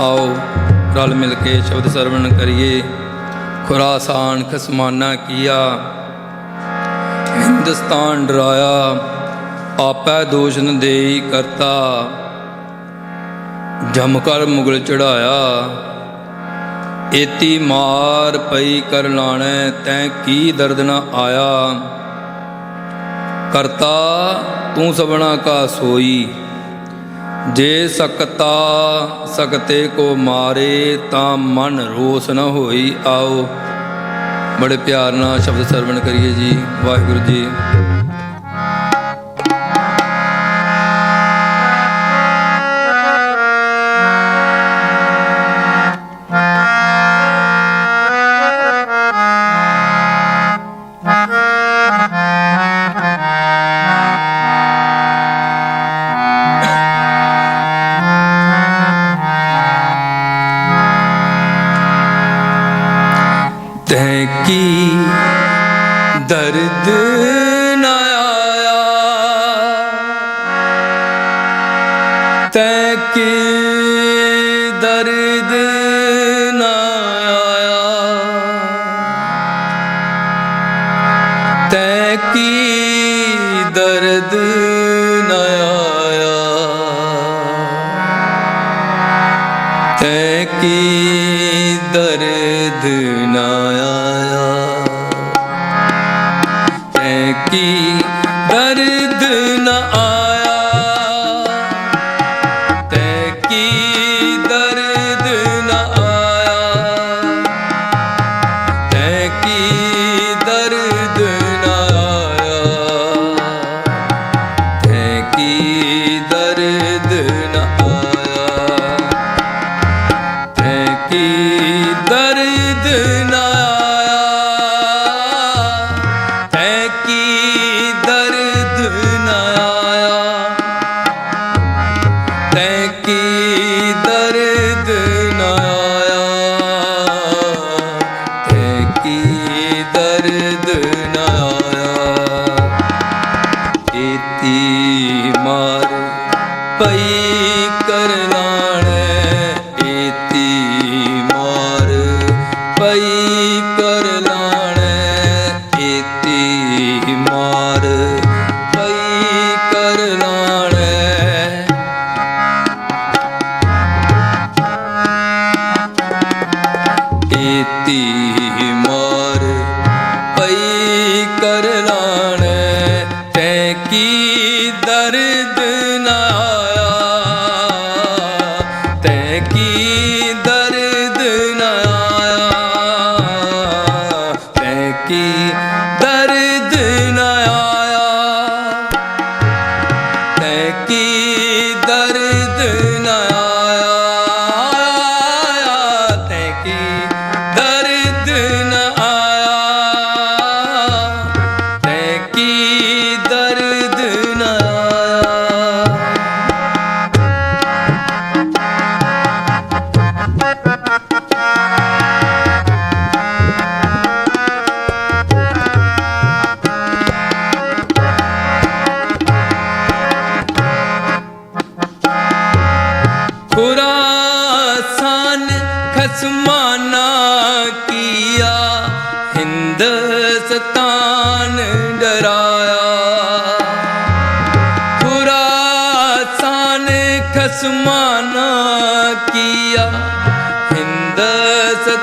ਆਓ ਰਲ ਮਿਲ ਕੇ ਸ਼ਬਦ ਸਰਵਣ ਕਰੀਏ। ਖੁਰਾਸਾਨ ਖਸਮਾਨਾ ਕੀਆ। ਹਿੰਦੁਸਤਾਨ ਡਰਾਇਆ, ਆਪੈ ਦੋਸ਼ ਨ ਦੇਈ ਕਰਤਾ। ਜਮ ਕਰ ਮੁਗਲ ਚੜਾਇਆ ਏਤੀ ਮਾਰ ਪਈ ਕਰ ਲਾਣੈ, ਤੈ ਕੀ ਦਰਦ ਨ ਆਇਆ। ਕਰਤਾ ਤੂੰ ਸਭਨਾ ਕਾ ਸੋਈ। ਜੇ ਸਕਤਾ ਸਕਤੇ ਕੋ ਮਾਰੇ ਤਾਂ ਮਨ ਰੋਸ ਨਾ ਹੋਈ ਆਓ। ਬੜੇ ਪਿਆਰ ਨਾਲ ਸ਼ਬਦ ਸਰਵਣ ਕਰੀਏ ਜੀ। ਵਾਹਿਗੁਰੂ ਜੀ ਦਰਦ ਨ ਆਇਆ। ਤੈਂ ਕੀ ਦਰਦ ਨ ਆਇਆ। ਤੈ ਕੀ ਦਰਦ ਨਾ ਆਇਆ। ਤੈ ਕੀ ਦਰਦ ti. खुरासान खसमाना किया हिंदस्तान डराया खुरासान खसमाना किया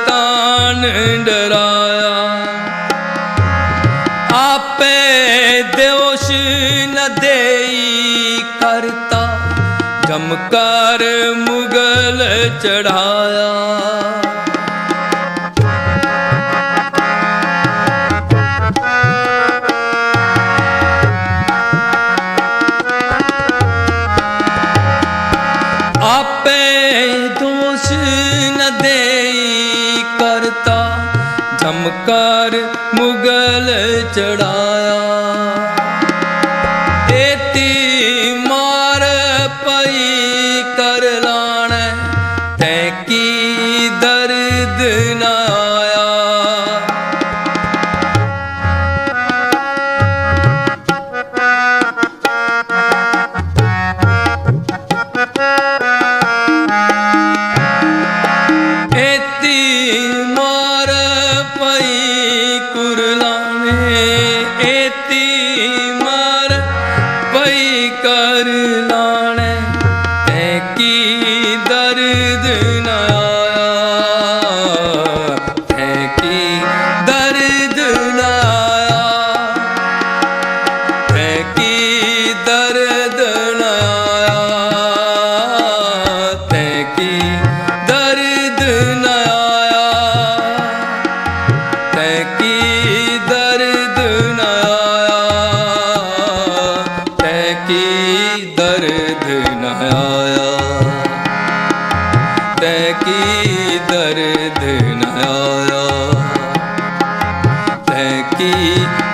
ਹਿੰਦੁਸਤਾਨ ਡਰਾਇਆ। ਆਪੇ ਦੋਸ਼ ਨ ਦੇਈ ਕਰਤਾ। ਜਮਕਾਰ ਮੁਗਲ ਚੜਾਇਆ ਮੁਗਲ ਚੜਾ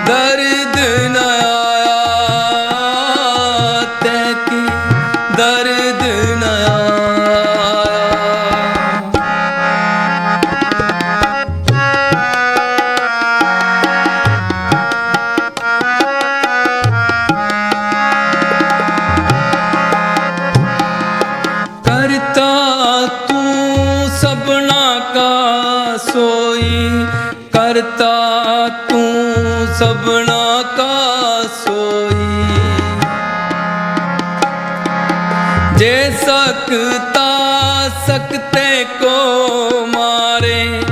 ਦਰਦ ਨਾ ਆਇਆ। ਤੈ ਕੀ ਦਰਦ ਨਾ ਕਰਤਾ ਤੂੰ ਸਭਨਾ ਕਾ ਸੋਈ। ਜੇ ਸਕਤਾ ਸਕਤੇ ਕੋ ਮਾਰੇ,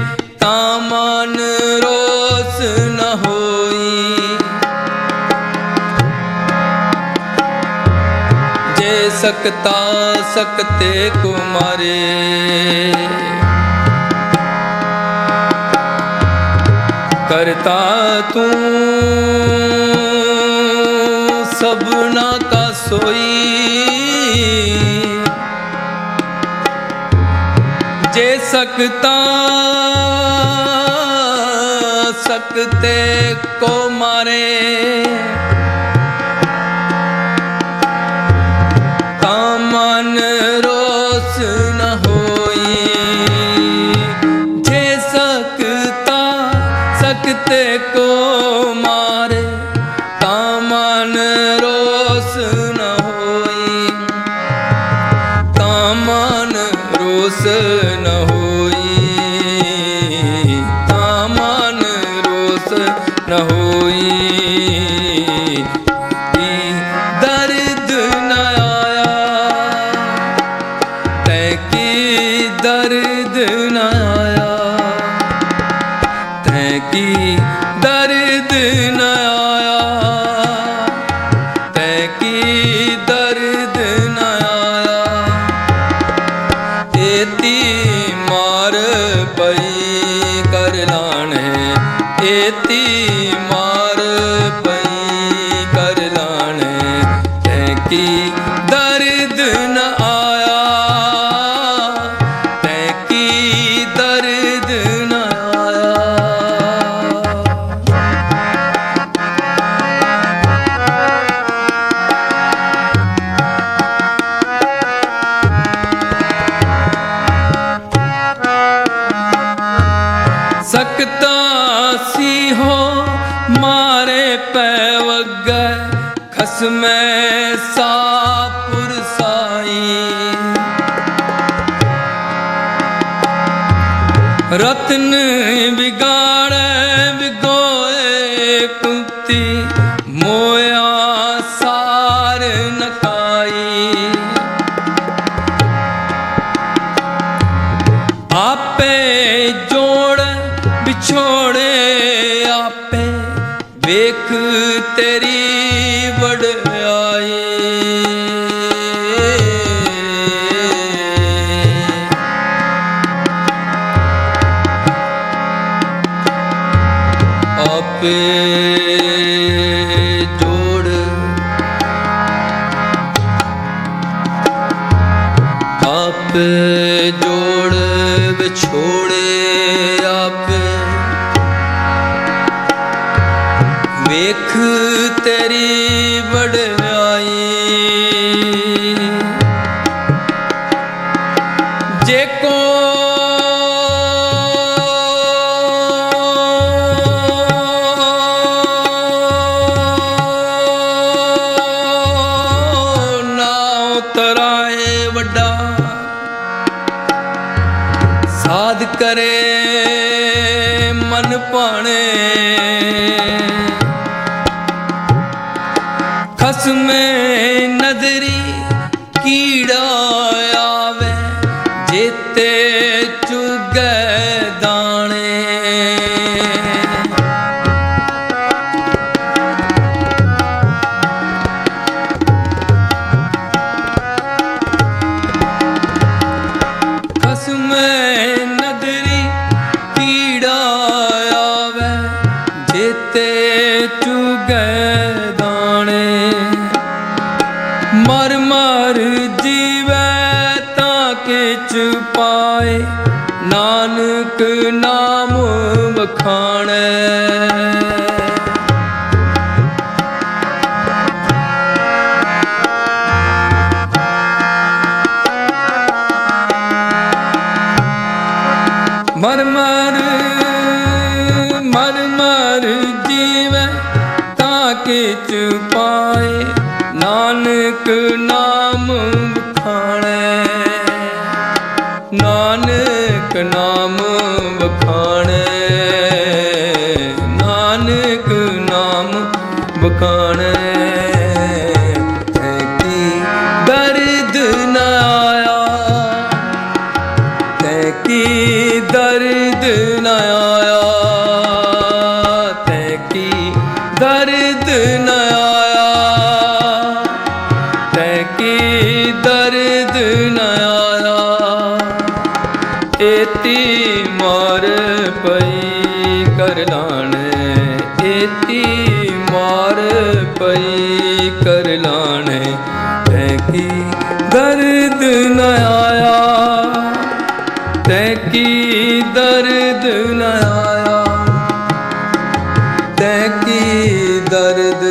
ਤਾਂ ਮਨ ਰੋਸ ਨ ਹੋਈ। ਜੇ ਸਕਤਾ ਸਕਤੇ ਕੋ ਮਾਰੇ ਕਰਤਾ ਤੂੰ ਸਭਨਾ ਕਾ ਸੋਈ ਜੇ ਸਕਤਾ ਸਕਤੇ ਕੋ ਮਾਰੇ ਤੇ ਕੋ ਮਾਰੇ ਤਾਂ ਮਨ ਰੋਸ ਨਾ ਹੋਈ। ਤਾਂ ਮਨ ਰੋਸ ਕੀ ਦਰਦ ਨਾ ਪੈ ਵਗੈ ਖਸਮੈ ਸਾਪੁਰ ਸਾਈ। ਰਤਨ ਵਿਗਾੜੈ ਵਿਗੋਏ ਕੁੰਤੀ, ਮੋਇਆ ਸਾਰ ਨਕਾਈ ਆਪੇ ਜੋੜ ਵਿਛੋੜੇ, ਆਪੇ ਵੇਖ ਤੇਰੀ ਵਡਿਆਈ ਆਪੇ ਸਾਧ ਕਰੇ ਮਨ ਭਾਣੇ। ਖਸਮੇ ਨਦਰੀ ਵਖਾਣੈ ਮਨ ਏਤੀ ਮਾਰ ਪਈ ਕਰ ਕਰਲਾਣ ਏਤੀ ਮਾਰ ਪਈ ਕਰ ਕਰਲਾਣ ਤੈ ਕੀ ਦਰਦ ਨ ਆਇਆ? ਤੈ ਕੀ ਦਰਦ ਨ ਆਇਆ? ਤੈ ਕੀ ਦਰਦ